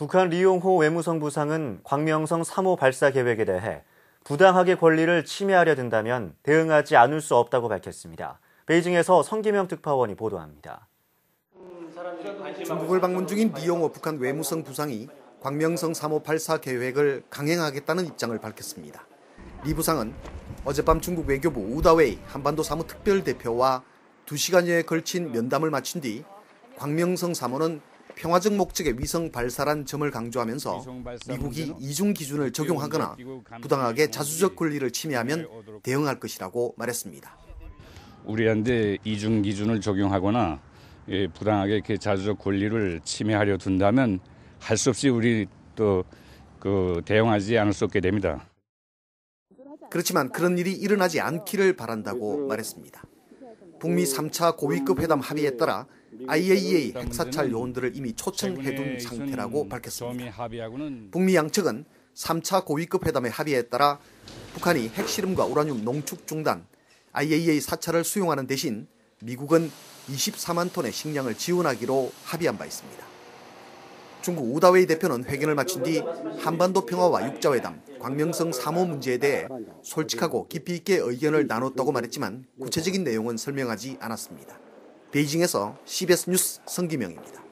북한 리용호 외무성 부상은 광명성 3호 발사 계획에 대해 부당하게 권리를 침해하려 든다면 대응하지 않을 수 없다고 밝혔습니다. 베이징에서 성기명 특파원이 보도합니다. 중국을 방문 중인 리용호 북한 외무성 부상이 광명성 3호 발사 계획을 강행하겠다는 입장을 밝혔습니다. 리 부상은 어젯밤 중국 외교부 우다웨이 한반도 사무 특별 대표와 2시간여에 걸친 면담을 마친 뒤 광명성 3호는 평화적 목적의 위성 발사란 점을 강조하면서 미국이 이중 기준을 적용하거나 부당하게 자주적 권리를 침해하면 대응할 것이라고 말했습니다. 우리한테 이중 기준을 적용하거나 예, 부당하게 그 자주적 권리를 침해하려 둔다면 할 수 없이 우리 또 그 대응하지 않을 수 없게 됩니다. 그렇지만 그런 일이 일어나지 않기를 바란다고 말했습니다. 북미 3차 고위급 회담 합의에 따라 IAEA 핵사찰 요원들을 이미 초청해둔 상태라고 밝혔습니다. 북미 양측은 3차 고위급 회담의 합의에 따라 북한이 핵실험과 우라늄 농축 중단, IAEA 사찰을 수용하는 대신 미국은 24만 톤의 식량을 지원하기로 합의한 바 있습니다. 중국 우다웨이 대표는 회견을 마친 뒤 한반도 평화와 육자회담, 광명성 3호 문제에 대해 솔직하고 깊이 있게 의견을 나눴다고 말했지만 구체적인 내용은 설명하지 않았습니다. 베이징에서 CBS 뉴스 성기명입니다.